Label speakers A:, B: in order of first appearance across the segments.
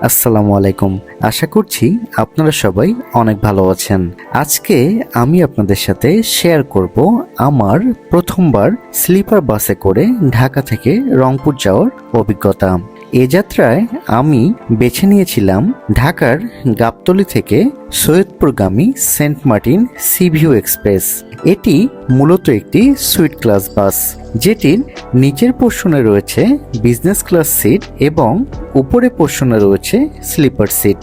A: আসসালামু আলাইকুম। আশা করছি আপনারা সবাই অনেক ভালো আছেন। আজকে আমি আপনাদের সাথে শেয়ার করব আমার প্রথমবার স্লিপার বাসে করে ঢাকা থেকে রংপুর যাওয়ার অভিজ্ঞতা। এ যাত্রায় আমি বেছে নিয়েছিলাম ঢাকার গাবতলি থেকে সৈয়দপুরগামী saint martin sea view express. এটি মূলত একটি সুইট ক্লাস বাস, যেটির নিচের পোর্শনে রয়েছে বিজনেস ক্লাস সিট এবং উপরে পোর্শনে রয়েছে স্লিপার সিট।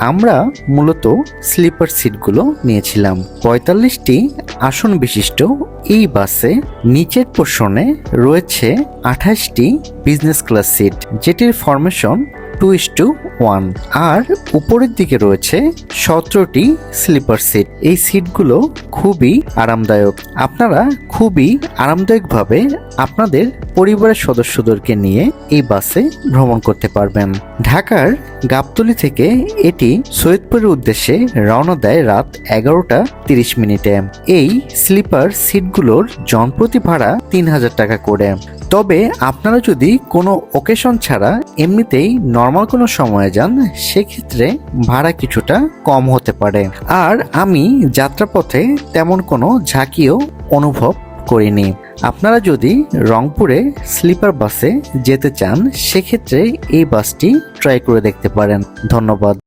A: আমরা মূলত স্লিপার সিটগুলো নিয়েছিলাম। পঁয়তাল্লিশটি আসন বিশিষ্ট এই বাসে নিচের পোর্শনে রয়েছে আঠাশটি বিজনেস ক্লাস সিট, যেটির formation two is two one. আর উপরের দিকে রয়েছে সতেরোটি স্লিপার সিট। এই সিটগুলো খুবই আরামদায়ক। আপনারা খুবই আরামদায়কভাবে আপনাদের পরিবারের সদস্যদেরকে নিয়ে এই বাসে ভ্রমণ করতে পারবেন। ঢাকার গাবতলী থেকে এটি সৈয়দপুরের উদ্দেশ্যে রওনা দেয় রাত এগারোটা তিরিশ মিনিটে। এই স্লিপার সিটগুলোর জনপ্রতি ভাড়া তিন হাজার টাকা করে। তবে আপনারা যদি কোনো ওকেশন ছাড়া এমনিতেই নর্মাল কোনো সময়ে যান, সেক্ষেত্রে ভাড়া কিছুটা কম হতে পারে। আর আমি যাত্রাপথে তেমন কোনো ঝাঁকিও অনুভব করিনি। আপনারা যদি রংপুরে স্লিপার বাসে যেতে চান, সেক্ষেত্রে এই বাসটি ট্রাই করে দেখতে পারেন। ধন্যবাদ।